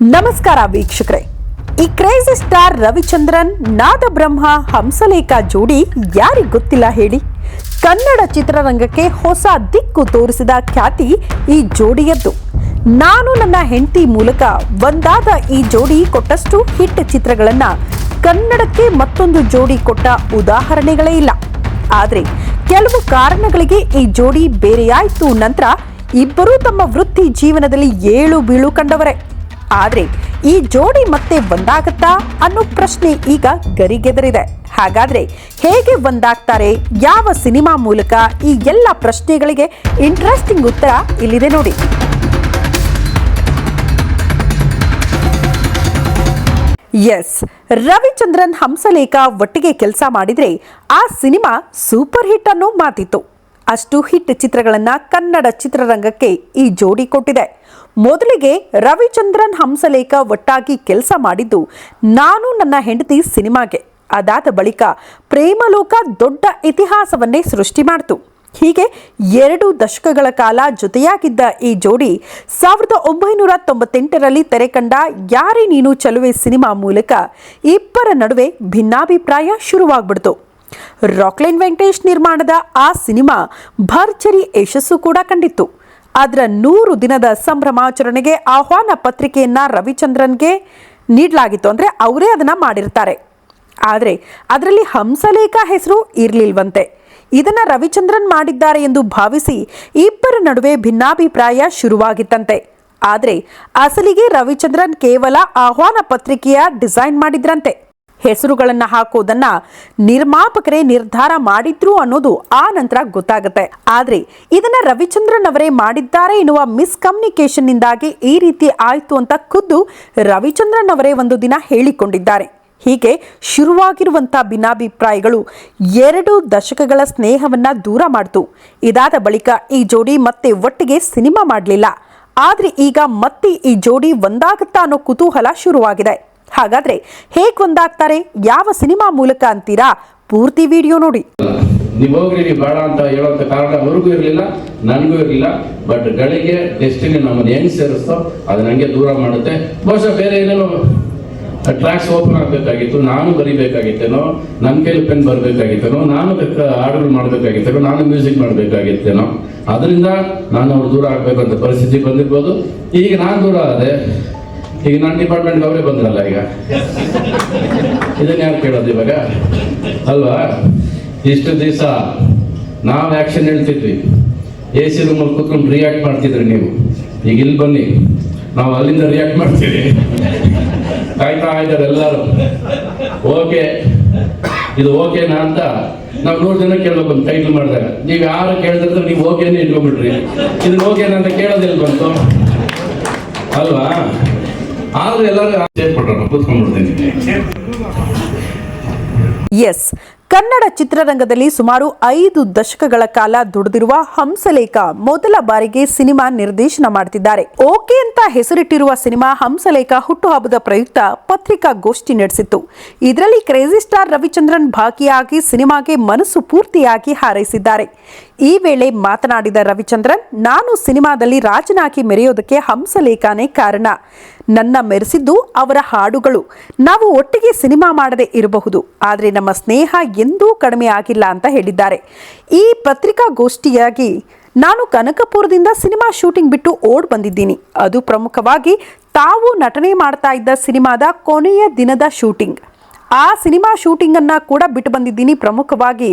ನಮಸ್ಕಾರ ವೀಕ್ಷಕರೇ. ಈ ಕ್ರೇಜಿ ಸ್ಟಾರ್ ರವಿಚಂದ್ರನ್ ನಾದಬ್ರಹ್ಮ ಹಂಸಲೇಖ ಜೋಡಿ ಯಾರಿಗ್ ಗೊತ್ತಿಲ್ಲ ಹೇಳಿ? ಕನ್ನಡ ಚಿತ್ರರಂಗಕ್ಕೆ ಹೊಸ ದಿಕ್ಕು ತೋರಿಸಿದ ಖ್ಯಾತಿ ಈ ಜೋಡಿಯದ್ದು. ನಾನು ನನ್ನ ಹೆಂಡತಿ ಮೂಲಕ ಒಂದಾದ ಈ ಜೋಡಿ ಕೊಟ್ಟಷ್ಟು ಹಿಟ್ ಚಿತ್ರಗಳನ್ನ ಕನ್ನಡಕ್ಕೆ ಮತ್ತೊಂದು ಜೋಡಿ ಕೊಟ್ಟ ಉದಾಹರಣೆಗಳೇ ಇಲ್ಲ. ಆದ್ರೆ ಕೆಲವು ಕಾರಣಗಳಿಗೆ ಈ ಜೋಡಿ ಬೇರೆಯಾಯ್ತು ನಂತರ ಇಬ್ಬರೂ ತಮ್ಮ ವೃತ್ತಿ ಜೀವನದಲ್ಲಿ ಏಳು ಬೀಳು ಕಂಡವರೇ. ಆದ್ರೆ ಈ ಜೋಡಿ ಮತ್ತೆ ಒಂದಾಗುತ್ತಾ ಅನ್ನೋ ಪ್ರಶ್ನೆ ಈಗ ಗರಿಗೆದರಿದೆ. ಹಾಗಾದ್ರೆ ಹೇಗೆ ಒಂದಾಗ್ತಾರೆ ಯಾವ ಸಿನಿಮಾ ಮೂಲಕ ಈ ಎಲ್ಲ ಪ್ರಶ್ನೆಗಳಿಗೆ ಇಂಟ್ರೆಸ್ಟಿಂಗ್ ಉತ್ತರ ಇಲ್ಲಿದೆ ನೋಡಿ. ಎಸ್ ರವಿಚಂದ್ರನ್ ಹಂಸಲೇಖ ಒಟ್ಟಿಗೆ ಕೆಲಸ ಮಾಡಿದ್ರೆ ಆ ಸಿನಿಮಾ ಸೂಪರ್ ಹಿಟ್ ಅನ್ನೋ ಮಾತಿತ್ತು. ಅಷ್ಟು ಹಿಟ್ ಚಿತ್ರಗಳನ್ನು ಕನ್ನಡ ಚಿತ್ರರಂಗಕ್ಕೆ ಈ ಜೋಡಿ ಕೊಟ್ಟಿದೆ. ಮೊದಲಿಗೆ ರವಿಚಂದ್ರನ್ ಹಂಸಲೇಖ ಒಟ್ಟಾಗಿ ಕೆಲಸ ಮಾಡಿದ್ದು ನಾನು ನನ್ನ ಹೆಂಡತಿ ಸಿನಿಮಾಗೆ. ಅದಾದ ಬಳಿಕ ಪ್ರೇಮಲೋಕ ದೊಡ್ಡ ಇತಿಹಾಸವನ್ನೇ ಸೃಷ್ಟಿ ಮಾಡಿತು. ಹೀಗೆ ಎರಡು ದಶಕಗಳ ಕಾಲ ಜೊತೆಯಾಗಿದ್ದ ಈ ಜೋಡಿ ಸಾವಿರದ ಒಂಬೈನೂರ ತೊಂಬತ್ತೆಂಟರಲ್ಲಿ ತೆರೆ ಕಂಡ ಯಾರೇ ನೀನು ಚಲುವೆ ಸಿನಿಮಾ ಮೂಲಕ ಇಬ್ಬರ ನಡುವೆ ಭಿನ್ನಾಭಿಪ್ರಾಯ ಶುರುವಾಗ್ಬಿಡ್ತು. ರಾಕ್ಲೈನ್ ವೆಂಕಟೇಶ್ ನಿರ್ಮಾಣದ ಆ ಸಿನಿಮಾ ಭರ್ಜರಿ ಯಶಸ್ಸು ಕೂಡ ಕಂಡಿತ್ತು. ಅದರ ನೂರು ದಿನದ ಸಂಭ್ರಮಾಚರಣೆಗೆ ಆಹ್ವಾನ ಪತ್ರಿಕೆಯನ್ನ ರವಿಚಂದ್ರನ್ಗೆ ನೀಡಲಾಗಿತ್ತು ಅಂದ್ರೆ ಅವರೇ ಅದನ್ನ ಮಾಡಿರ್ತಾರೆ. ಆದರೆ ಅದರಲ್ಲಿ ಹಂಸಲೇಖ ಹೆಸರು ಇರಲಿಲ್ವಂತೆ. ಇದನ್ನ ರವಿಚಂದ್ರನ್ ಮಾಡಿದ್ದಾರೆ ಎಂದು ಭಾವಿಸಿ ಇಬ್ಬರ ನಡುವೆ ಭಿನ್ನಾಭಿಪ್ರಾಯ ಶುರುವಾಗಿತ್ತಂತೆ. ಆದರೆ ಅಸಲಿಗೆ ರವಿಚಂದ್ರನ್ ಕೇವಲ ಆಹ್ವಾನ ಪತ್ರಿಕೆಯ ಡಿಸೈನ್ ಮಾಡಿದ್ರಂತೆ. ಹೆಸರುಗಳನ್ನ ಹಾಕೋದನ್ನ ನಿರ್ಮಾಪಕರೇ ನಿರ್ಧಾರ ಮಾಡಿದ್ರು ಅನ್ನೋದು ಆ ನಂತರ ಗೊತ್ತಾಗುತ್ತೆ. ಆದ್ರೆ ಇದನ್ನ ರವಿಚಂದ್ರನ್ ಅವರೇ ಮಾಡಿದ್ದಾರೆ ಎನ್ನುವ ಮಿಸ್ಕಮ್ಯುನಿಕೇಶನ್ ನಿಂದಾಗಿ ಈ ರೀತಿ ಆಯ್ತು ಅಂತ ಖುದ್ದು ರವಿಚಂದ್ರನ್ ಅವರೇ ಒಂದು ದಿನ ಹೇಳಿಕೊಂಡಿದ್ದಾರೆ. ಹೀಗೆ ಶುರುವಾಗಿರುವಂಥ ಭಿನ್ನಾಭಿಪ್ರಾಯಗಳು ಎರಡು ದಶಕಗಳ ಸ್ನೇಹವನ್ನ ದೂರ ಮಾಡಿತು. ಇದಾದ ಬಳಿಕ ಈ ಜೋಡಿ ಮತ್ತೆ ಒಟ್ಟಿಗೆ ಸಿನಿಮಾ ಮಾಡಲಿಲ್ಲ. ಆದ್ರೆ ಈಗ ಮತ್ತೆ ಈ ಜೋಡಿ ಒಂದಾಗುತ್ತಾ ಅನ್ನೋ ಕುತೂಹಲ ಶುರುವಾಗಿದೆ. ಹಾಗಾದ್ರೆ ಹೇಗ್ ಒಂದಾಗ್ತಾರೆ? ಯಾವ ಸಿನಿಮಾ ಮೂಲಕ ಅಂತೀರಾ? ಪೂರ್ತಿ ವಿಡಿಯೋ ನೋಡಿ. ನೀವು ಹೋಗ್ರಿ ಬೇಡ ಅಂತ ಹೇಳೋಂಥ ಕಾರಣ ಅವ್ರಿಗೂ ಇರಲಿಲ್ಲ, ನನಗೂ ಇರಲಿಲ್ಲ. ಬಟ್ ಗಳಿಗೆ ಡೆಸ್ಟಿನಿ ನಮ್ಮನ್ನು ಹೆಂಗ್ ಸೇರಿಸ್ತೋ, ಅದು ನನಗೆ ದೂರ ಮಾಡುತ್ತೆ. ಬಹುಶಃ ಬೇರೆ ಏನೇನೋ ಟ್ರ್ಯಾಕ್ಸ್ ಓಪನ್ ಆಗಬೇಕಾಗಿತ್ತು, ನಾನು ಬರಿಬೇಕಾಗಿತ್ತೇನೋ ನನ್ನ ಕೈಲಿ ಪೆನ್ ಬರಬೇಕಾಗಿತ್ತೇನೋ, ನಾನು ಹಾಡುಗಳು ಮಾಡಬೇಕಾಗಿತ್ತೇನೋ, ನಾನು ಮ್ಯೂಸಿಕ್ ಮಾಡಬೇಕಾಗಿತ್ತೇನೋ. ಅದರಿಂದ ನಾನು ಅವ್ರು ದೂರ ಆಗಬೇಕಂತ ಪರಿಸ್ಥಿತಿ ಬಂದಿರ್ಬೋದು. ಈಗ ನಾನು ದೂರ ಆದೆ ಈಗ ನನ್ನ ಡಿಪಾರ್ಟ್ಮೆಂಟ್ ಅವರೇ ಬಂದ್ರಲ್ಲ ಈಗ? ಇದನ್ನ ಯಾರು ಕೇಳೋದು ಇವಾಗ? ಅಲ್ವಾ? ಇಷ್ಟು ದಿವಸ ನಾವು ಆ್ಯಕ್ಷನ್ ಹೇಳ್ತಿದ್ವಿ. ಎ ಸಿ ರೂಮಲ್ಲಿ ಕುತ್ಕೊಂಡು ರಿಯಾಕ್ಟ್ ಮಾಡ್ತಿದ್ರಿ ನೀವು. ಈಗ ಇಲ್ಲಿ ಬನ್ನಿ. ನಾವು ಅಲ್ಲಿಂದ ರಿಯಾಕ್ಟ್ ಮಾಡ್ತೀವಿ. ಕಾಯ್ತಾ ಇದ್ದಾರೆ ಎಲ್ಲರೂ? ಓಕೆ ಇದು ಓಕೆನಾ ಅಂತ ನಾವು ನೂರು ಜನ ಕೇಳ್ಬೇಕು ಒಂದು ಟೈಟ್ಲ್ ಮಾಡಿದಾಗ. ನೀವು ಯಾರು ಕೇಳಿದ್ರೆ ನೀವು ಓಕೆನೇ ಇಟ್ಕೊಂಡ್ಬಿಟ್ರಿ. ಇದನ್ನ ಓಕೆನಾ ಅಂತ ಕೇಳೋದಿಲ್ಲ ಬಂತು ಅಲ್ವಾ? ಆದ್ರೂ ಎಲ್ಲರೂ ಎಸ್ ಕನ್ನಡ ಚಿತ್ರರಂಗದಲ್ಲಿ ಸುಮಾರು ಐದು ದಶಕಗಳ ಕಾಲ ದುಡಿದಿರುವ ಹಂಸಲೇಖ ಮೊದಲ ಬಾರಿಗೆ ಸಿನಿಮಾ ನಿರ್ದೇಶನ ಮಾಡ್ತಿದ್ದಾರೆ. ಓಕೆ ಅಂತ ಹೆಸರಿಟ್ಟಿರುವ ಸಿನಿಮಾ ಹಂಸಲೇಖ ಹುಟ್ಟುಹಬ್ಬದ ಪ್ರಯುಕ್ತ ಪತ್ರಿಕಾಗೋಷ್ಠಿ ನಡೆಸಿತ್ತು. ಇದರಲ್ಲಿ ಕ್ರೇಜಿ ಸ್ಟಾರ್ ರವಿಚಂದ್ರನ್ ಭಾಗಿಯಾಗಿ ಸಿನಿಮಾಗೆ ಮನಸ್ಸು ಪೂರ್ತಿಯಾಗಿ ಹಾರೈಸಿದ್ದಾರೆ. ಈ ವೇಳೆ ಮಾತನಾಡಿದ ರವಿಚಂದ್ರನ್, ನಾನು ಸಿನಿಮಾದಲ್ಲಿ ರಾಜನಾಗಿ ಮೆರೆಯೋದಕ್ಕೆ ಹಂಸಲೇಖನೇ ಕಾರಣ. ನನ್ನ ಮೆರೆಸಿದ್ದು ಅವರ ಹಾಡುಗಳು. ನಾವು ಒಟ್ಟಿಗೆ ಸಿನಿಮಾ ಮಾಡದೇ ಇರಬಹುದು. ಆದರೆ ನಮ್ಮ ಸ್ನೇಹ ಎಂದೂ ಕಡಿಮೆ ಆಗಿಲ್ಲ ಅಂತ ಹೇಳಿದ್ದಾರೆ. ಈ ಪತ್ರಿಕಾಗೋಷ್ಠಿಯಾಗಿ ನಾನು ಕನಕಪುರದಿಂದ ಸಿನಿಮಾ ಶೂಟಿಂಗ್ ಬಿಟ್ಟು ಓಡ್ ಬಂದಿದ್ದೀನಿ. ಅದು ಪ್ರಮುಖವಾಗಿ ತಾವು ನಟನೆ ಮಾಡ್ತಾ ಇದ್ದ ಸಿನಿಮಾದ ಕೊನೆಯ ದಿನದ ಶೂಟಿಂಗ್. ಆ ಸಿನಿಮಾ ಶೂಟಿಂಗನ್ನು ಕೂಡ ಬಿಟ್ಟು ಬಂದಿದ್ದೀನಿ ಪ್ರಮುಖವಾಗಿ.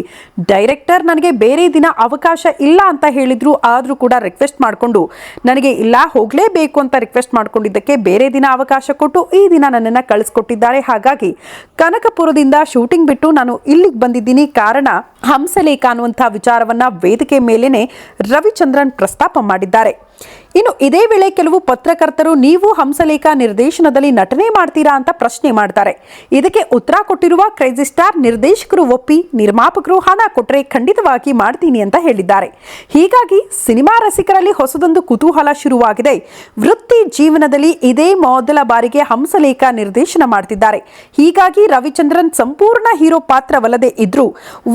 ಡೈರೆಕ್ಟರ್ ನನಗೆ ಬೇರೆ ದಿನ ಅವಕಾಶ ಇಲ್ಲ ಅಂತ ಹೇಳಿದ್ರು, ಆದರೂ ಕೂಡ ರಿಕ್ವೆಸ್ಟ್ ಮಾಡಿಕೊಂಡು, ನನಗೆ ಇಲ್ಲ, ಹೋಗಲೇಬೇಕು ಅಂತ ರಿಕ್ವೆಸ್ಟ್ ಮಾಡ್ಕೊಂಡಿದ್ದಕ್ಕೆ ಬೇರೆ ದಿನ ಅವಕಾಶ ಕೊಟ್ಟು, ಈ ದಿನ ನನ್ನನ್ನು ಕಳಿಸ್ಕೊಟ್ಟಿದ್ದಾರೆ. ಹಾಗಾಗಿ, ಕನಕಪುರದಿಂದ ಶೂಟಿಂಗ್ ಬಿಟ್ಟು ನಾನು ಇಲ್ಲಿಗೆ ಬಂದಿದ್ದೀನಿ. ಕಾರಣ, ಹಂಸಲೇಖ ಅನ್ನುವಂಥ ವಿಚಾರವನ್ನ ವೇದಿಕೆ ಮೇಲೇನೆ ರವಿಚಂದ್ರನ್ ಪ್ರಸ್ತಾಪ ಮಾಡಿದ್ದಾರೆ. ಇನ್ನು ಇದೇ ವೇಳೆ ಕೆಲವು ಪತ್ರಕರ್ತರು ನೀವು ಹಂಸಲೇಖ ನಿರ್ದೇಶನದಲ್ಲಿ ನಟನೆ ಮಾಡ್ತೀರಾ ಅಂತ ಪ್ರಶ್ನೆ ಮಾಡ್ತಾರೆ. ಇದಕ್ಕೆ ಉತ್ತರ ಕೊಟ್ಟಿರುವ ಕ್ರೇಜಿ ಸ್ಟಾರ್ ನಿರ್ದೇಶಕರು ಒಪ್ಪಿ ನಿರ್ಮಾಪಕರು ಹಣ ಕೊಟ್ಟರೆ ಖಂಡಿತವಾಗಿ ಮಾಡ್ತೀನಿ ಅಂತ ಹೇಳಿದ್ದಾರೆ. ಹೀಗಾಗಿ ಸಿನಿಮಾ ರಸಿಕರಲ್ಲಿ ಹೊಸದೊಂದು ಕುತೂಹಲ ಶುರುವಾಗಿದೆ. ವೃತ್ತಿ ಜೀವನದಲ್ಲಿ ಇದೇ ಮೊದಲ ಬಾರಿಗೆ ಹಂಸಲೇಖ ನಿರ್ದೇಶನ ಮಾಡ್ತಿದ್ದಾರೆ. ಹೀಗಾಗಿ ರವಿಚಂದ್ರನ್ ಸಂಪೂರ್ಣ ಹೀರೋ ಪಾತ್ರವಲ್ಲದೆ ಇದ್ರೂ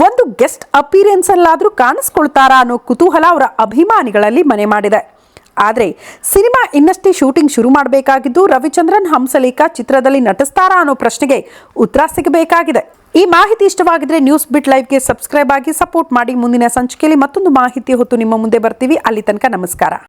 ಒಂದು ಗೆಸ್ಟ್ ಅಪಿಯರೆನ್ಸ್ ಅಲ್ಲಾದ್ರೂ ಕಾಣಿಸ್ಕೊಳ್ತಾರಾ ಅನ್ನೋ ಕುತೂಹಲ ಅವರ ಅಭಿಮಾನಿಗಳಲ್ಲಿ ಮನೆ ಮಾಡಿದೆ. ಆದರೆ ಸಿನಿಮಾ ಇನ್ನಷ್ಟೇ ಶೂಟಿಂಗ್ ಶುರು ಮಾಡಬೇಕಾಗಿದ್ದು ರವಿಚಂದ್ರನ್ ಹಂಸಲೇಖ ಚಿತ್ರದಲ್ಲಿ ನಟಿಸ್ತಾರಾ ಅನ್ನೋ ಪ್ರಶ್ನೆಗೆ ಉತ್ತರ ಸಿಗಬೇಕಾಗಿದೆ. ಈ ಮಾಹಿತಿ ಇಷ್ಟವಾಗಿದ್ರೆ ನ್ಯೂಸ್ ಬಿಟ್ ಲೈವ್ಗೆ ಸಬ್ಸ್ಕ್ರೈಬ್ ಆಗಿ ಸಪೋರ್ಟ್ ಮಾಡಿ. ಮುಂದಿನ ಸಂಚಿಕೆಯಲ್ಲಿ ಮತ್ತೊಂದು ಮಾಹಿತಿ ಹೊತ್ತು ನಿಮ್ಮ ಮುಂದೆ ಬರ್ತೀವಿ. ಅಲ್ಲಿ ತನಕ ನಮಸ್ಕಾರ.